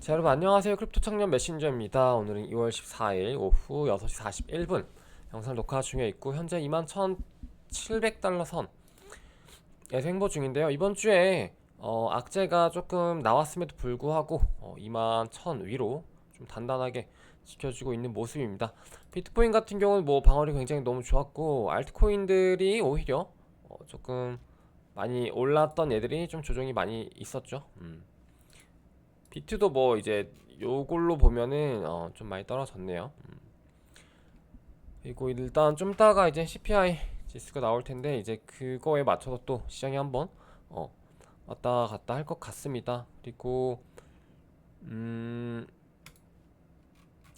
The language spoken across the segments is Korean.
자 여러분 안녕하세요. 크립토 청년 메신저입니다. 오늘은 2월 14일 오후 6시 41분. 영상 녹화 중에 있고 현재 21,700달러 선에서 행보 중인데요. 이번 주에 어, 악재가 조금 나왔음에도 불구하고 어, 21,000 위로 좀 단단하게 지켜주고 있는 모습입니다. 비트코인 같은 경우는 뭐 방어력이 굉장히 너무 좋았고 알트코인들이 오히려 어, 조금 많이 올랐던 애들이 좀 조정이 많이 있었죠. 음. 비트도 뭐 이제 요걸로 보면은 어, 좀 많이 떨어졌네요. 음. 그리고 일단 좀 따가 이제 CPI 지수가 나올 텐데 이제 그거에 맞춰서 또 시장이 한번 어, 왔다 갔다 할 것 같습니다. 그리고 음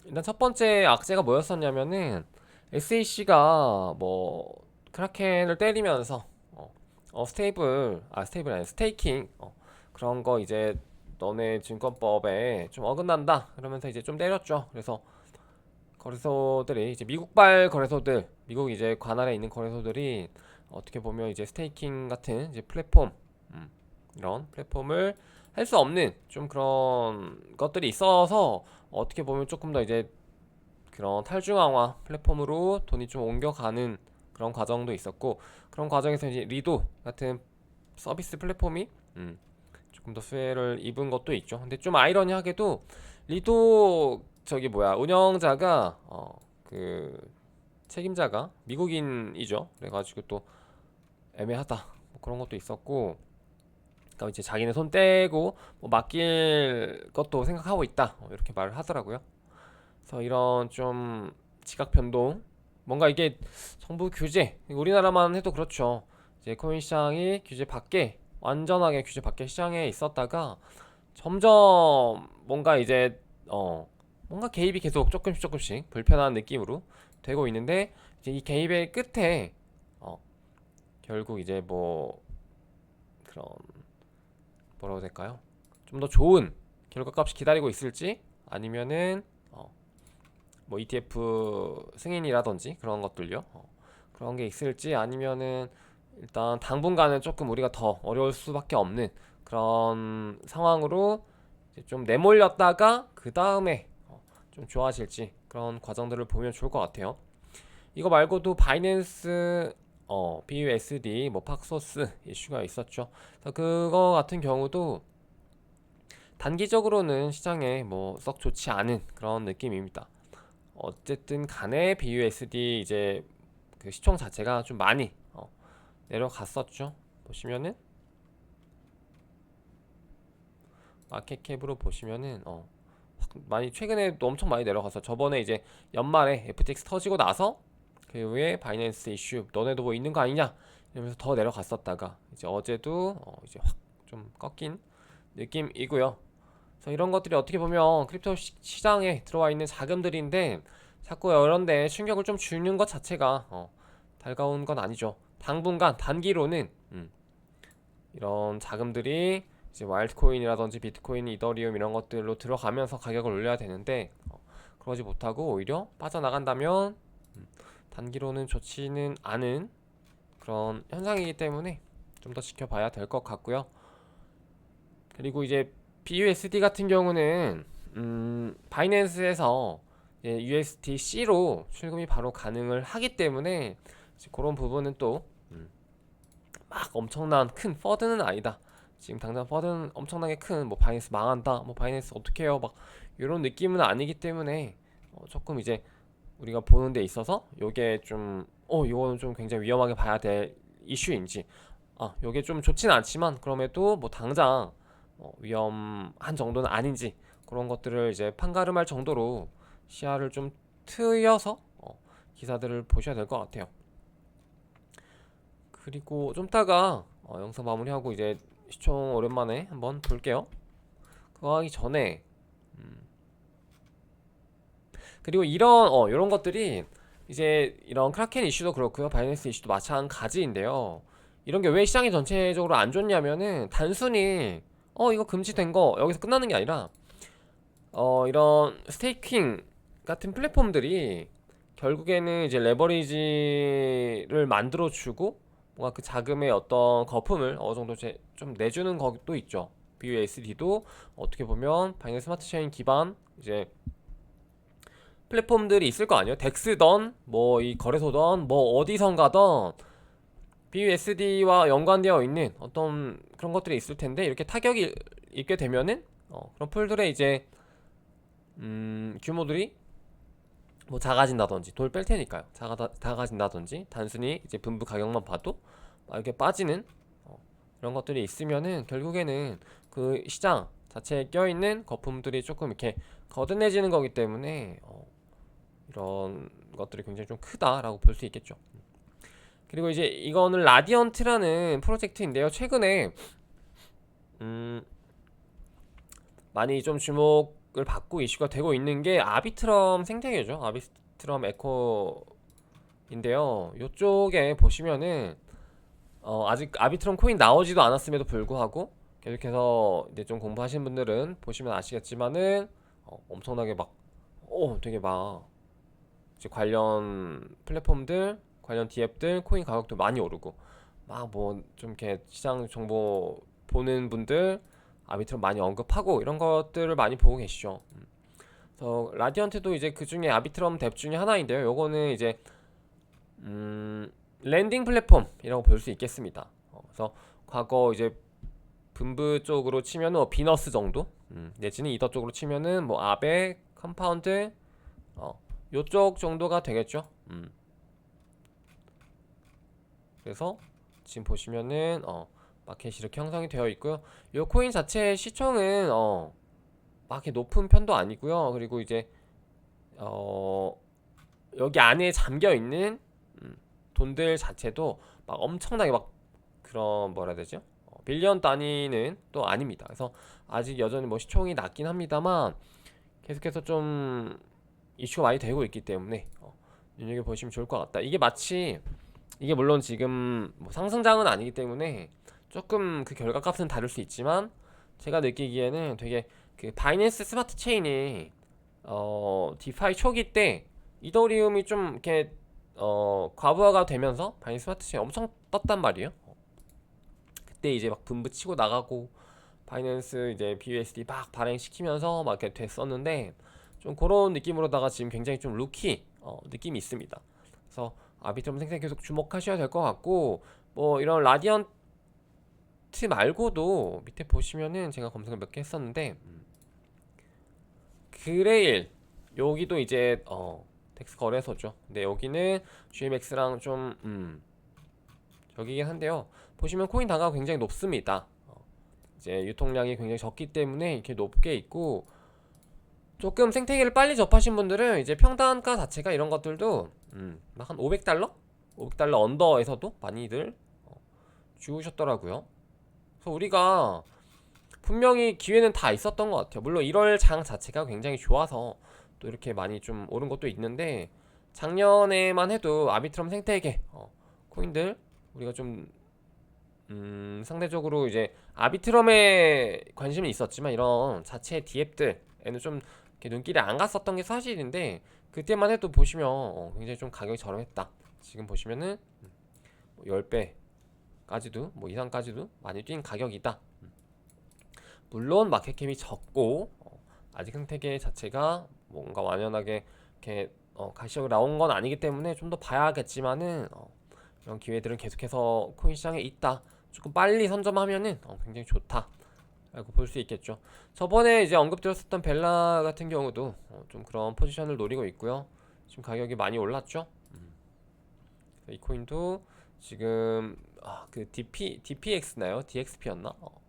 일단 첫 번째 악재가 뭐였었냐면은 SAC가 뭐 크라켄을 때리면서 어, 어 스테이블 아 스테이블 아니 스테이킹 어, 그런 거 이제 너네 증권법에 좀 어긋난다. 그러면서 이제 좀 때렸죠. 그래서 거래소들이 이제 미국발 거래소들 미국 이제 관할에 있는 거래소들이 어떻게 보면 이제 스테이킹 같은 이제 플랫폼 음, 이런 플랫폼을 할 수 없는 좀 그런 것들이 있어서 어떻게 보면 조금 더 이제 그런 탈중앙화 플랫폼으로 돈이 좀 옮겨가는 그런 과정도 있었고 그런 과정에서 이제 리도 같은 서비스 플랫폼이 음, 조금 더 수혜를 입은 것도 있죠. 근데 좀 아이러니하게도 리도 저기 뭐야 운영자가 어 그 책임자가 미국인이죠. 그래가지고 또 애매하다 뭐 그런 것도 있었고, 그러니까 이제 자기네 손 떼고 뭐 맡길 것도 생각하고 있다 어, 이렇게 말을 하더라고요. 그래서 이런 좀 지각 변동, 뭔가 이게 정부 규제, 우리나라만 해도 그렇죠. 이제 코인 시장이 규제 밖에 완전하게 규제 밖의 시장에 있었다가 점점 뭔가 이제 어 뭔가 개입이 계속 조금씩 조금씩 불편한 느낌으로 되고 있는데 이제 이 개입의 끝에 어 결국 이제 뭐 그런 뭐라고 될까요? 좀 더 좋은 결과값이 기다리고 있을지 아니면은 어 뭐 ETF 승인이라든지 그런 것들요. 어 그런 게 있을지 아니면은 일단 당분간은 조금 우리가 더 어려울 수밖에 없는 그런 상황으로 좀 내몰렸다가 그 다음에 좀 좋아질지 그런 과정들을 보면 좋을 것 같아요. 이거 말고도 바이낸스 어, BUSD 뭐 팍소스 이슈가 있었죠. 그거 같은 경우도 단기적으로는 시장에 뭐 썩 좋지 않은 그런 느낌입니다. 어쨌든 간에 BUSD 이제 그 시총 자체가 좀 많이 어, 내려갔었죠. 보시면은 마켓캡으로 보시면은 어확 많이 최근에 도 엄청 많이 내려가서 저번에 이제 연말에 FTX 터지고 나서 그 후에 바이낸스 이슈 너네도 뭐 있는 거 아니냐 이러면서 더 내려갔었다가 이제 어제도 어 이제 확 좀 꺾인 느낌이고요. 그래서 이런 것들이 어떻게 보면 크립토 시, 시장에 들어와 있는 자금들인데 자꾸 이런 데 충격을 좀 주는 것 자체가 어 달가운 건 아니죠. 당분간 단기로는 음, 이런 자금들이 이제 와일드코인이라든지 비트코인, 이더리움 이런 것들로 들어가면서 가격을 올려야 되는데 어, 그러지 못하고 오히려 빠져나간다면 음, 단기로는 좋지는 않은 그런 현상이기 때문에 좀 더 지켜봐야 될 것 같고요. 그리고 이제 BUSD 같은 경우는 음, 바이낸스에서 예, USDC로 출금이 바로 가능을 하기 때문에 그런 부분은 또 음, 막 엄청난 큰 퍼드는 아니다. 지금 당장 퍼드는 엄청나게 큰 뭐 바이낸스 망한다, 뭐 바이낸스 어떻게 해요, 막 이런 느낌은 아니기 때문에 어, 조금 이제 우리가 보는 데 있어서 요게 좀 어, 이거는 좀 굉장히 위험하게 봐야 될 이슈인지 아, 요게 좀 좋진 않지만 그럼에도 뭐 당장 어, 위험한 정도는 아닌지 그런 것들을 이제 판가름할 정도로 시야를 좀 트여서 어, 기사들을 보셔야 될 것 같아요. 그리고 좀 따가 어, 영상 마무리하고 이제 시총 오랜만에 한번 볼게요. 그거 하기 전에 음. 그리고 이런 어 이런 것들이 이제 이런 크라켄 이슈도 그렇고요. 바이낸스 이슈도 마찬가지인데요. 이런 게 왜 시장이 전체적으로 안 좋냐면은 단순히 어 이거 금지된 거 여기서 끝나는 게 아니라 어 이런 스테이킹 같은 플랫폼들이 결국에는 이제 레버리지를 만들어 주고 뭔가 그 자금의 어떤 거품을 어느 정도 제- 좀 내주는 것도 있죠. BUSD도 어떻게 보면 바이낸스 스마트 체인 기반 이제 플랫폼들이 있을 거 아니에요. 덱스던 뭐 이 거래소던 뭐 어디선가던 BUSD와 연관되어 있는 어떤 그런 것들이 있을 텐데 이렇게 타격이 있게 되면은 어, 그런 풀들의 이제 음, 규모들이 뭐 작아진다든지 돌 뺄 테니까요. 작아 작아진다든지 단순히 이제 분부 가격만 봐도 막 이렇게 빠지는 어, 이런 것들이 있으면은 결국에는 그 시장 자체에 껴 있는 거품들이 조금 이렇게 거듭내지는 거기 때문에 어, 이런 것들이 굉장히 좀 크다라고 볼 수 있겠죠. 그리고 이제 이거는 라디언트라는 프로젝트인데요. 최근에 음 많이 좀 주목 을 받고 이슈가 되고 있는 게 아비트럼 생태계죠. 아비트럼 에코인데요. 이쪽에 보시면은 어 아직 아비트럼 코인 나오지도 않았음에도 불구하고 계속해서 이제 좀 공부하신 분들은 보시면 아시겠지만은 어, 엄청나게 막오 되게 막 이제 관련 플랫폼들 관련 디앱들 코인 가격도 많이 오르고 막 뭐 좀 이렇게 시장 정보 보는 분들 아비트럼 많이 언급하고 이런 것들을 많이 보고 계시죠. 음. 그래서 라디언트도 이제 그 중에 아비트럼 뎁 중에 하나인데요. 요거는 이제 음, 랜딩 플랫폼이라고 볼 수 있겠습니다. 어, 그래서 과거 이제 분부 쪽으로 치면은 뭐 비너스 정도, 음, 내지는 이더 쪽으로 치면은 뭐 아베, 컴파운드, 어, 요쪽 정도가 되겠죠. 음. 그래서 지금 보시면은 어 마켓이 이렇게 형성이 되어 있고요. 이 코인 자체의 시총은 어막 이렇게 높은 편도 아니고요. 그리고 이제 어 여기 안에 잠겨 있는 음, 돈들 자체도 막 엄청나게 막 그런 뭐라 해야 되죠? 어, 빌리언 단위는 또 아닙니다. 그래서 아직 여전히 뭐 시총이 낮긴 합니다만 계속해서 좀 이슈가 많이 되고 있기 때문에 어, 눈여겨 보시면 좋을 것 같다. 이게 마치 이게 물론 지금 뭐 상승장은 아니기 때문에 조금 그 결과 값은 다를 수 있지만 제가 느끼기에는 되게 그 바이낸스 스마트 체인이 어 디파이 초기 때 이더리움이 좀 이렇게 어 과부하가 되면서 바이낸스 스마트 체인 엄청 떴단 말이에요. 그때 이제 막 분부 치고 나가고 바이낸스 이제 BUSD 막 발행시키면서 막 이렇게 됐었는데 좀 그런 느낌으로다가 지금 굉장히 좀 루키 어, 느낌이 있습니다. 그래서 아비트럼 생생 계속 주목하셔야 될 것 같고 뭐 이런 라디언 트 말고도 밑에 보시면은 제가 검색을 몇 개 했었는데 음. 그레일 여기도 이제 어 덱스 거래소죠. 근데 여기는 GMX랑 좀 음, 저기긴 한데요. 보시면 코인 단가가 굉장히 높습니다. 어, 이제 유통량이 굉장히 적기 때문에 이렇게 높게 있고 조금 생태계를 빨리 접하신 분들은 이제 평단가 자체가 이런 것들도 음, 막 한 500달러? 500달러 언더에서도 많이들 어, 주우셨더라고요. 그래서 우리가 분명히 기회는 다 있었던 것 같아요. 물론 1월 장 자체가 굉장히 좋아서 또 이렇게 많이 좀 오른 것도 있는데 작년에만 해도 아비트럼 생태계 어, 코인들 우리가 좀 음, 상대적으로 이제 아비트럼에 관심은 있었지만 이런 자체 디앱들에는 좀 눈길이 안 갔었던 게 사실인데 그때만 해도 보시면 어, 굉장히 좀 가격이 저렴했다. 지금 보시면은 음, 뭐 10배 까지도 뭐 이상까지도 많이 뛴 가격이다. 음. 물론 마켓캡이 적고 어, 아직 생태계 자체가 뭔가 완연하게 이렇게 어, 가시적으로 나온 건 아니기 때문에 좀 더 봐야겠지만은 어, 이런 기회들은 계속해서 코인 시장에 있다. 조금 빨리 선점하면은 어, 굉장히 좋다. 라고 볼 수 있겠죠. 저번에 이제 언급드렸었던 벨라 같은 경우도 어, 좀 그런 포지션을 노리고 있고요. 지금 가격이 많이 올랐죠. 음. 이 코인도 지금 아, 그 DP DPX나요? DXP였나? 어.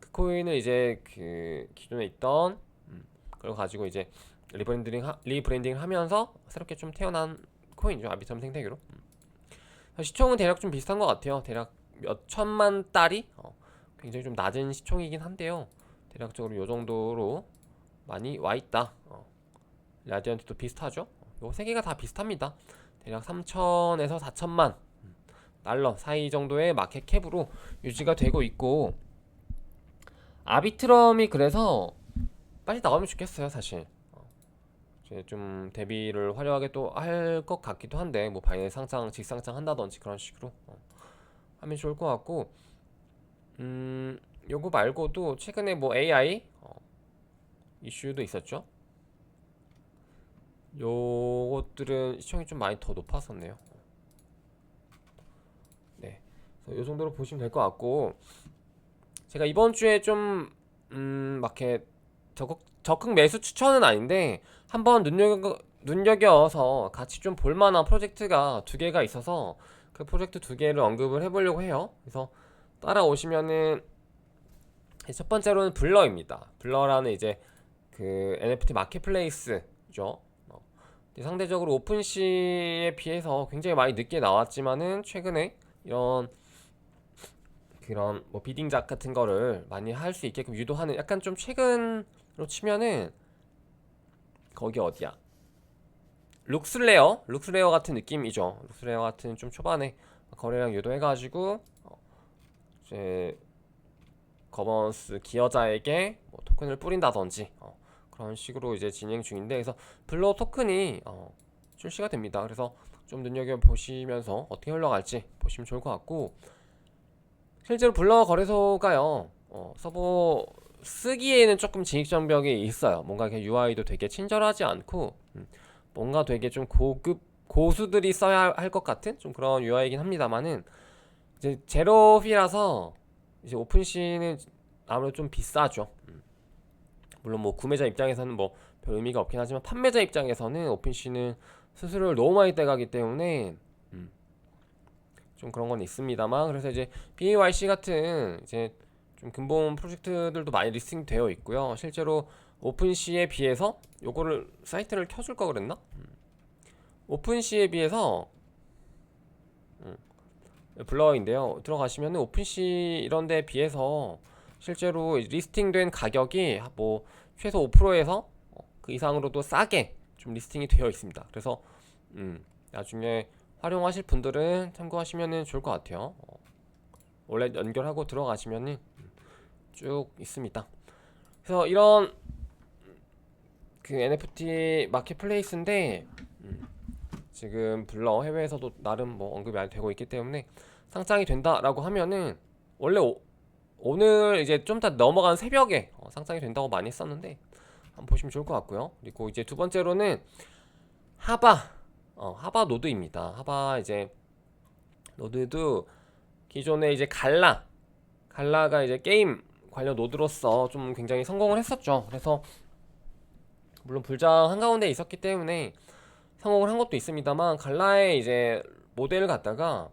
그 코인을 이제 그 기존에 있던 음, 그걸 가지고 이제 리브랜딩 하, 리브랜딩을 하면서 새롭게 좀 태어난 코인이죠. 아비텀 생태계로. 음. 시총은 대략 좀 비슷한 것 같아요. 대략 몇 천만 달이 어, 굉장히 좀 낮은 시총이긴 한데요. 대략적으로 요 정도로 많이 와 있다. 어. 라디언트도 비슷하죠. 요 세 개가 다 비슷합니다. 대략 3천에서 4천만 달러 사이 정도의 마켓 캡으로 유지가 되고 있고 아비트럼이 그래서 빨리 나오면 좋겠어요, 사실. 좀 대비를 화려하게 또 할 것 같기도 한데 뭐 바이낸스 상장, 직상장 한다든지 그런 식으로 어. 하면 좋을 것 같고 음, 요거 말고도 최근에 뭐 AI 어, 이슈도 있었죠. 요것들은 시청이 좀 많이 더 높았었네요. 요 정도로 보시면 될 것 같고 제가 이번 주에 좀 음, 막 적극, 적극 매수 추천은 아닌데 한번 눈여겨 눈여겨서 같이 좀 볼만한 프로젝트가 두 개가 있어서 그 프로젝트 두 개를 언급을 해보려고 해요. 그래서 따라오시면은 첫 번째로는 블러입니다. 블러라는 이제 그 NFT 마켓플레이스죠. 어, 상대적으로 오픈시에 비해서 굉장히 많이 늦게 나왔지만은 최근에 이런 그런 뭐 비딩작 같은 거를 많이 할 수 있게끔 유도하는 약간 좀 최근으로 치면은 거기 어디야? 룩슬레어, 룩슬레어 같은 느낌이죠. 룩슬레어 같은 좀 초반에 거래량 유도해가지고 어, 이제 거버넌스 기여자에게 뭐 토큰을 뿌린다든지 어, 그런 식으로 이제 진행 중인데 그래서 블러 토큰이 어, 출시가 됩니다. 그래서 좀 눈여겨 보시면서 어떻게 흘러갈지 보시면 좋을 것 같고 실제로 블러 거래소가요 어, 서버 쓰기에는 조금 진입 장벽이 있어요. 뭔가 이렇게 UI도 되게 친절하지 않고 음, 뭔가 되게 좀 고급 고수들이 써야 할 것 같은 좀 그런 UI이긴 합니다만은 이제 제로피라서 이제 오픈시는 아무래도 좀 비싸죠. 음. 물론 뭐 구매자 입장에서는 뭐 별 의미가 없긴 하지만 판매자 입장에서는 오픈시는 수수료를 너무 많이 떼가기 때문에 음. 좀 그런 건 있습니다만 그래서 이제 BAYC 같은 이제 좀 근본 프로젝트들도 많이 리스팅 되어 있고요. 실제로 오픈시에 비해서 요거를 사이트를 켜줄 거 그랬나? 음. 오픈시에 비해서 음. 블러인데요. 들어가시면 오픈시 이런 데 비해서 실제로 리스팅된 가격이 뭐 최소 5%에서 그 이상으로도 싸게 좀 리스팅이 되어 있습니다. 그래서 음, 나중에 활용하실 분들은 참고하시면 좋을 것 같아요. 어, 원래 연결하고 들어가시면은 쭉 있습니다. 그래서 이런 그 NFT 마켓플레이스인데 음, 지금 블러 해외에서도 나름 뭐 언급이 많이 되고 있기 때문에 상장이 된다라고 하면은 원래 오, 오늘 이제 좀더 넘어간 새벽에 어, 상장이 된다고 많이 했었는데 한번 보시면 좋을 것 같고요. 그리고 이제 두 번째로는 하바 어, 하바 노드입니다. 하바 이제 노드도 기존에 이제 갈라 갈라가 이제 게임 관련 노드로서 좀 굉장히 성공을 했었죠. 그래서 물론 불장 한가운데 있었기 때문에 성공을 한 것도 있습니다만 갈라의 이제 모델을 갖다가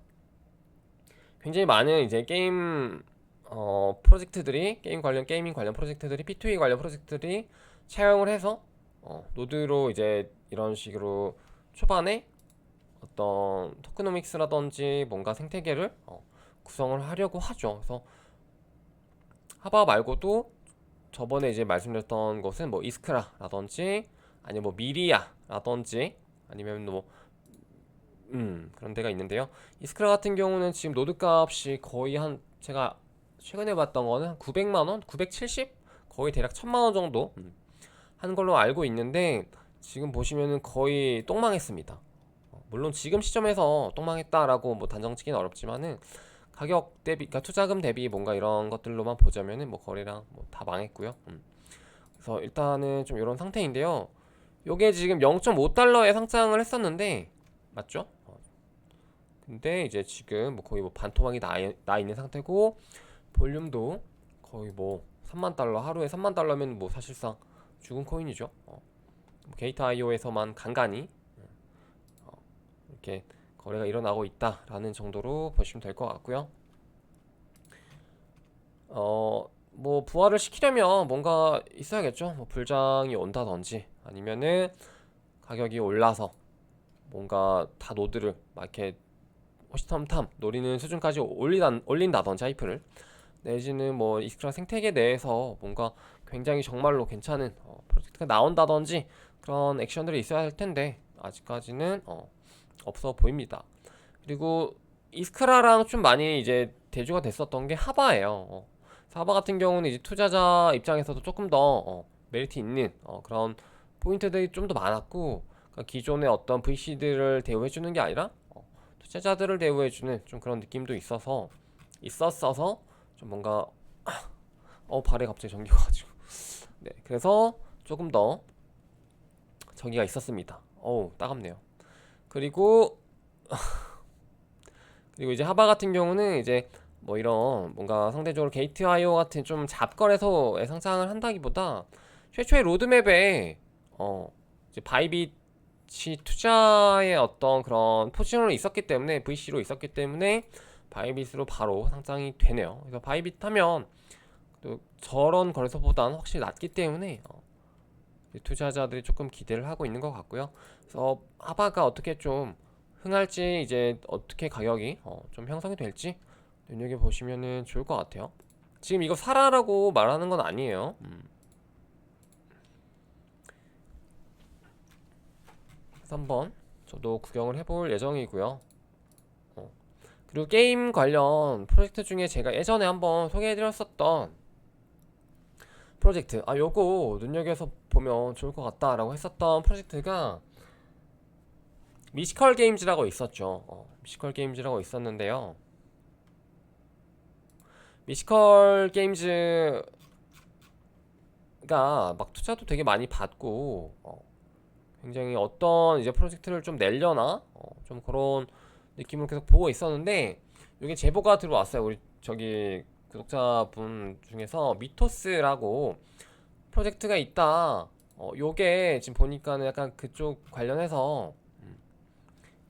굉장히 많은 이제 게임 어, 프로젝트들이 게임 관련 게이밍 관련 프로젝트들이 P2E 관련 프로젝트들이 차용을 해서 어, 노드로 이제 이런 식으로 초반에 어떤 토크노믹스라든지 뭔가 생태계를 어, 구성을 하려고 하죠. 그래서 하바 말고도 저번에 이제 말씀드렸던 것은 뭐 이스크라라든지 아니면 뭐 미리아라든지 아니면 뭐 음, 그런 데가 있는데요. 이스크라 같은 경우는 지금 노드 값이 거의 한 제가 최근에 봤던 거는 한 900만 원, 970 거의 대략 1000만 원 정도 음, 한 걸로 알고 있는데 지금 보시면은 거의 똥망했습니다. 어, 물론 지금 시점에서 똥망했다라고 뭐 단정 짓기는 어렵지만은 가격 대비, 그러니까 투자금 대비 뭔가 이런 것들로만 보자면은 뭐 거래량 뭐 다 망했고요. 음. 그래서 일단은 좀 이런 상태인데요. 요게 지금 0.5달러에 상장을 했었는데 맞죠? 어. 근데 이제 지금 뭐 거의 뭐 반토막이 나, 나 있는 상태고 볼륨도 거의 뭐 3만 달러 하루에 3만 달러면 뭐 사실상 죽은 코인이죠. 어. 게이트 IO에서만 간간히 어, 이렇게 거래가 일어나고 있다라는 정도로 보시면 될 것 같고요. 어, 뭐 부활을 시키려면 뭔가 있어야겠죠. 뭐 불장이 온다든지 아니면은 가격이 올라서 뭔가 다 노드를 막 이렇게 호시탐탐 노리는 수준까지 올리다, 올린다든지 하이프를 내지는 뭐 이스크라 생태계 내에서 뭔가 굉장히 정말로 괜찮은 어, 프로젝트가 나온다든지 그런 액션들이 있어야 할 텐데 아직까지는 어, 없어 보입니다. 그리고 이스크라랑 좀 많이 이제 대조가 됐었던 게 하바예요. 어. 하바 같은 경우는 이제 투자자 입장에서도 조금 더 어, 메리트 있는 어, 그런 포인트들이 좀 더 많았고 그러니까 기존의 어떤 VC들을 대우해주는 게 아니라 어, 투자자들을 대우해주는 좀 그런 느낌도 있어서 있었어서 좀 뭔가 어 발에 갑자기 전기가 가지고 네 그래서 조금 더 전기가 있었습니다 어우 따갑네요 그리고 그리고 이제 하바 같은 경우는 이제 뭐 이런 뭔가 상대적으로 게이트 IO 같은 좀 잡거래소에 상장을 한다기보다 최초의 로드맵에 어 이제 바이빗이 투자의 어떤 그런 포지션으로 있었기 때문에 VC로 있었기 때문에 바이빗으로 바로 상장이 되네요. 그래서 바이빗 하면 또 저런 거래소보다는 확실히 낫기 때문에 어, 투자자들이 조금 기대를 하고 있는 것 같고요. 그래서 하바가 어떻게 좀 흥할지 이제 어떻게 가격이 어, 좀 형성이 될지 눈여겨 보시면은 좋을 것 같아요. 지금 이거 사라라고 말하는 건 아니에요. 음. 한번 저도 구경을 해볼 예정이고요. 어. 그리고 게임 관련 프로젝트 중에 제가 예전에 한번 소개해드렸었던 프로젝트 아 요거 눈여겨서 보면 좋을 것 같다라고 했었던 프로젝트가 미시컬 게임즈라고 있었죠. 어, 미시컬 게임즈라고 있었는데요. 미시컬 게임즈가 막 투자도 되게 많이 받고 어, 굉장히 어떤 이제 프로젝트를 좀 내려나 어, 좀 그런 느낌을 계속 보고 있었는데 이게 제보가 들어왔어요. 우리 저기 구독자분 중에서 미토스라고 프로젝트가 있다. 어, 요게 지금 보니까는 약간 그쪽 관련해서 음,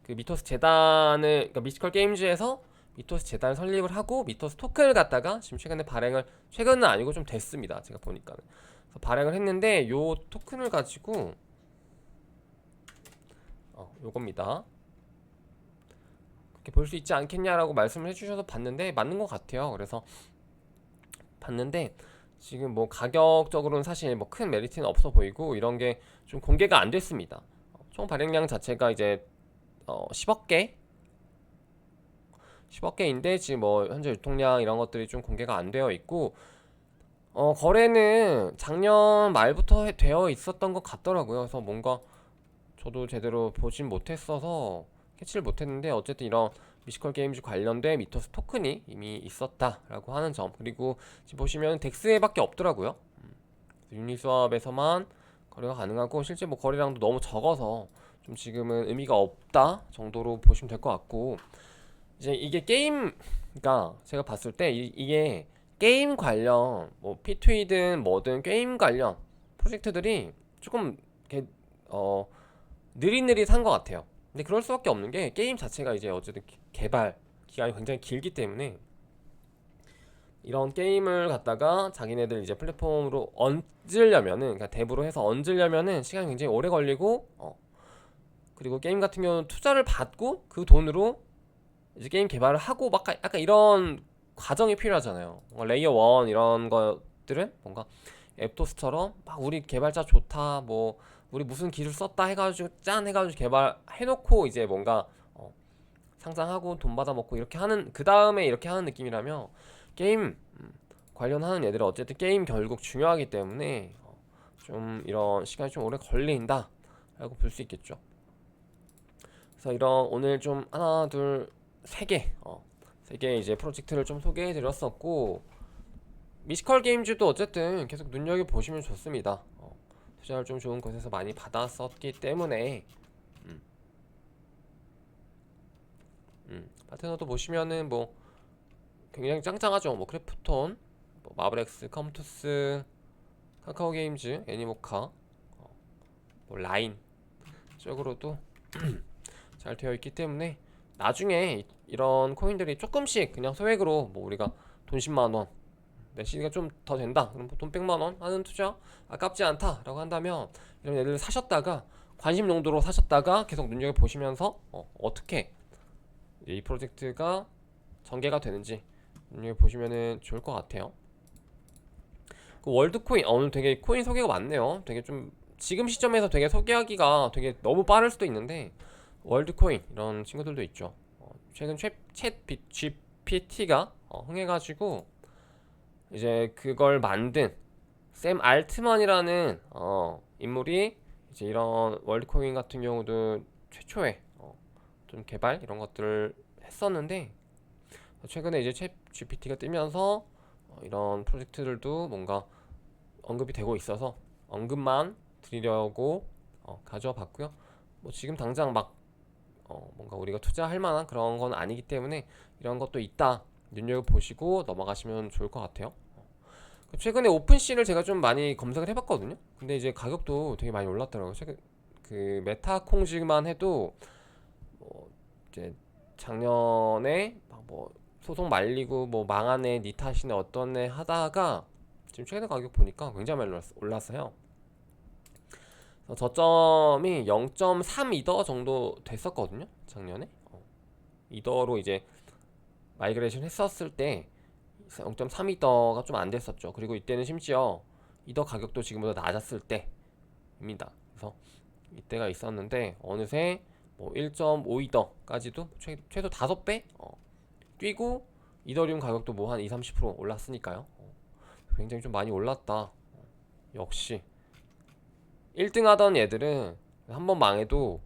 그 미토스 재단을 그러니까 미시컬 게임즈에서 미토스 재단을 설립을 하고 미토스 토큰을 갖다가 지금 최근에 발행을 최근은 아니고 좀 됐습니다. 제가 보니까는 발행을 했는데 요 토큰을 가지고 어, 요겁니다. 그렇게 볼 수 있지 않겠냐라고 말씀을 해주셔서 봤는데 맞는 것 같아요. 그래서 봤는데 지금 뭐 가격적으로는 사실 뭐 큰 메리트는 없어 보이고 이런 게 좀 공개가 안 됐습니다. 어, 총 발행량 자체가 이제 어 10억 개 10억 개인데 지금 뭐 현재 유통량 이런 것들이 좀 공개가 안 되어 있고 어 거래는 작년 말부터 해- 되어 있었던 것 같더라고요. 그래서 뭔가 저도 제대로 보진 못했어서 캐치를 못했는데 어쨌든 이런 미시컬 게임즈 관련된 미터스 토큰이 이미 있었다라고 하는 점 그리고 지금 보시면 덱스에밖에 없더라고요. 음, 유니스왑에서만 거래가 가능하고 실제 뭐 거래량도 너무 적어서 좀 지금은 의미가 없다 정도로 보시면 될 것 같고 이제 이게 게임 그러니까 제가 봤을 때 이, 이게 게임 관련 뭐 P2E든 뭐든 게임 관련 프로젝트들이 조금 이렇게 어 느릿느릿한 것 같아요. 근데 그럴 수밖에 없는 게 게임 자체가 이제 어쨌든 기- 개발 기간이 굉장히 길기 때문에 이런 게임을 갖다가 자기네들 이제 플랫폼으로 얹으려면은 그러니까 탭으로 해서 얹으려면은 시간이 굉장히 오래 걸리고 어 그리고 게임 같은 경우는 투자를 받고 그 돈으로 이제 게임 개발을 하고 막 약간 이런 과정이 필요하잖아요. 레이어 1 이런 것들은 뭔가 앱토스처럼 막 우리 개발자 좋다 뭐 우리 무슨 기술 썼다 해가지고 짠 해가지고 개발해놓고 이제 뭔가 어, 상장하고 돈 받아먹고 이렇게 하는 그 다음에 이렇게 하는 느낌이라면 게임 음, 관련하는 애들은 어쨌든 게임 결국 중요하기 때문에 어, 좀 이런 시간이 좀 오래 걸린다 라고 볼 수 있겠죠. 그래서 이런 오늘 좀 하나 둘 세 개 어, 세개 이제 프로젝트를 좀 소개해 드렸었고 미시컬 게임즈도 어쨌든 계속 눈여겨 보시면 좋습니다 어, 투자를 좀 좋은 곳에서 많이 받았었기 때문에 음. 음, 파트너도 보시면은 뭐 굉장히 짱짱하죠. 뭐 크래프톤, 뭐 마블엑스, 컴투스, 카카오 게임즈, 애니모카, 어, 뭐 라인 쪽으로도 잘 되어 있기 때문에 나중에 이- 이런 코인들이 조금씩 그냥 소액으로 뭐 우리가 돈 10만 원 내시가 좀 더 된다. 그럼 돈 100만 원 하는 투자 아깝지 않다라고 한다면 이런 애들 사셨다가 관심 용도로 사셨다가 계속 눈여겨 보시면서 어, 어떻게 이 프로젝트가 전개가 되는지 눈여겨 보시면은 좋을 것 같아요. 그 월드 코인 어, 오늘 되게 코인 소개가 많네요. 되게 좀 지금 시점에서 되게 소개하기가 되게 너무 빠를 수도 있는데 월드 코인 이런 친구들도 있죠. 어, 최근 챗, 챗 GPT가 어, 흥해가지고 이제 그걸 만든 샘 알트만이라는 어, 인물이 이제 이런 월드코인 같은 경우도 최초에 어, 좀 개발 이런 것들을 했었는데 최근에 이제 챗 GPT가 뜨면서 어, 어, 이런 프로젝트들도 뭔가 언급이 되고 있어서 언급만 드리려고 어, 가져와 봤고요. 뭐 지금 당장 막 어, 뭔가 우리가 투자할 만한 그런 건 아니기 때문에 이런 것도 있다 눈여겨 보시고 넘어가시면 좋을 것 같아요. 어. 최근에 오픈C를 제가 좀 많이 검색을 해봤거든요. 근데 이제 가격도 되게 많이 올랐더라고요. 최근 그 메타콩즈만 해도 뭐 이제 작년에 막뭐 소송 말리고 뭐 망하네 니 탓이네 어떤 애 하다가 지금 최근 가격 보니까 굉장히 많이 올랐, 올랐어요. 저점이 0.32더 정도 됐었거든요. 작년에. 어. 이더로 이제 마이그레이션 했었을 때 0.32더가 좀 안 됐었죠. 그리고 이때는 심지어 이더 가격도 지금보다 낮았을 때입니다. 그래서 이때가 있었는데 어느새 뭐 1.52더까지도 최, 최소 5배 어, 뛰고 이더리움 가격도 뭐 한 2, 30% 올랐으니까요. 어, 굉장히 좀 많이 올랐다. 어, 역시 1등 하던 얘들은 한 번 망해도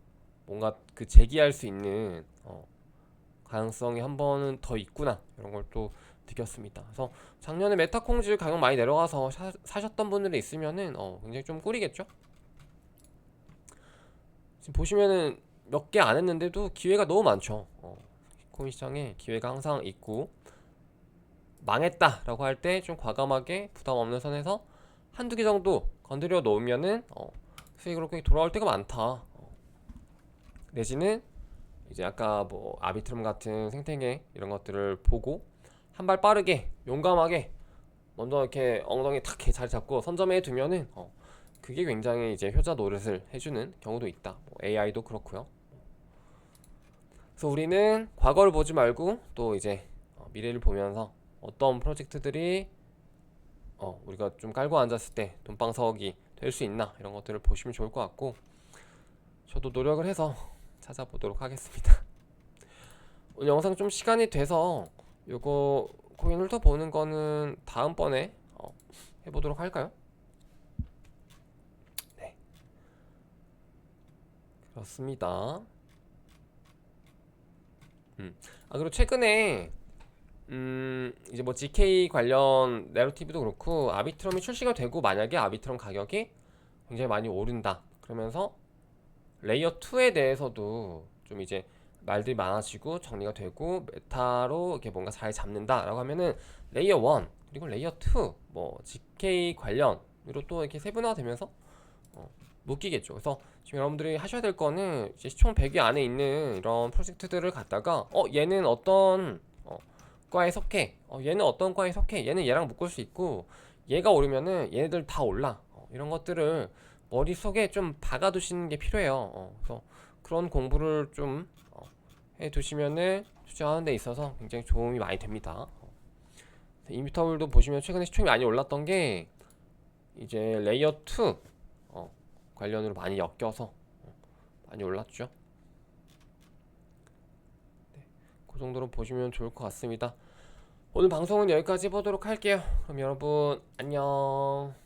뭔가 그 재기할 수 있는 어, 가능성이 한 번은 더 있구나 이런 걸 또 느꼈습니다. 그래서 작년에 메타콩즈 가격 많이 내려가서 사, 사셨던 분들이 있으면은 어, 굉장히 좀 꿀이겠죠. 지금 보시면은 몇 개 안 했는데도 기회가 너무 많죠. 어, 코인 시장에 기회가 항상 있고 망했다라고 할 때 좀 과감하게 부담 없는 선에서 한두 개 정도 건드려 놓으면은 어, 수익으로 꽤 돌아올 때가 많다. 어. 내지는 이제 아까 뭐 아비트럼 같은 생태계 이런 것들을 보고 한 발 빠르게 용감하게 먼저 이렇게 엉덩이 탁 자리 잡고 선점해 두면은 어, 그게 굉장히 이제 효자 노릇을 해주는 경우도 있다. 뭐 AI도 그렇고요. 그래서 우리는 과거를 보지 말고 또 이제 어, 미래를 보면서 어떤 프로젝트들이 어, 우리가 좀 깔고 앉았을 때 돈방석이 될 수 있나 이런 것들을 보시면 좋을 것 같고 저도 노력을 해서 찾아보도록 하겠습니다. 오늘 영상 좀 시간이 돼서 요거 코인 훑어 보는 거는 다음번에 어, 해보도록 할까요? 네. 그렇습니다. 음. 아 그리고 최근에 음 이제 뭐 GK 관련 내러티브도 그렇고 아비트럼이 출시가 되고 만약에 아비트럼 가격이 굉장히 많이 오른다 그러면서 레이어 2에 대해서도 좀 이제 말들이 많아지고 정리가 되고 메타로 이렇게 뭔가 잘 잡는다라고 하면은 레이어 1 그리고 레이어 2뭐 GK 관련으로 또 이렇게 세분화되면서 어, 묶이겠죠. 그래서 지금 여러분들이 하셔야 될 거는 이제 총 100위 안에 있는 이런 프로젝트들을 갖다가 어 얘는 어떤 어, 과에 속해. 어 얘는 어떤 과에 속해. 얘는 얘랑 묶을 수 있고 얘가 오르면은 얘네들 다 올라. 어, 이런 것들을 머릿속에 좀 박아두시는 게 필요해요. 어, 그래서 그런 공부를 좀 어, 해두시면은 투자하는 데 있어서 굉장히 도움이 많이 됩니다. 어. 이미터블도 보시면 최근에 시총이 많이 올랐던 게 이제 레이어 2 어, 관련으로 많이 엮여서 어, 많이 올랐죠. 네, 그 정도로 보시면 좋을 것 같습니다. 오늘 방송은 여기까지 해보도록 할게요. 그럼 여러분 안녕.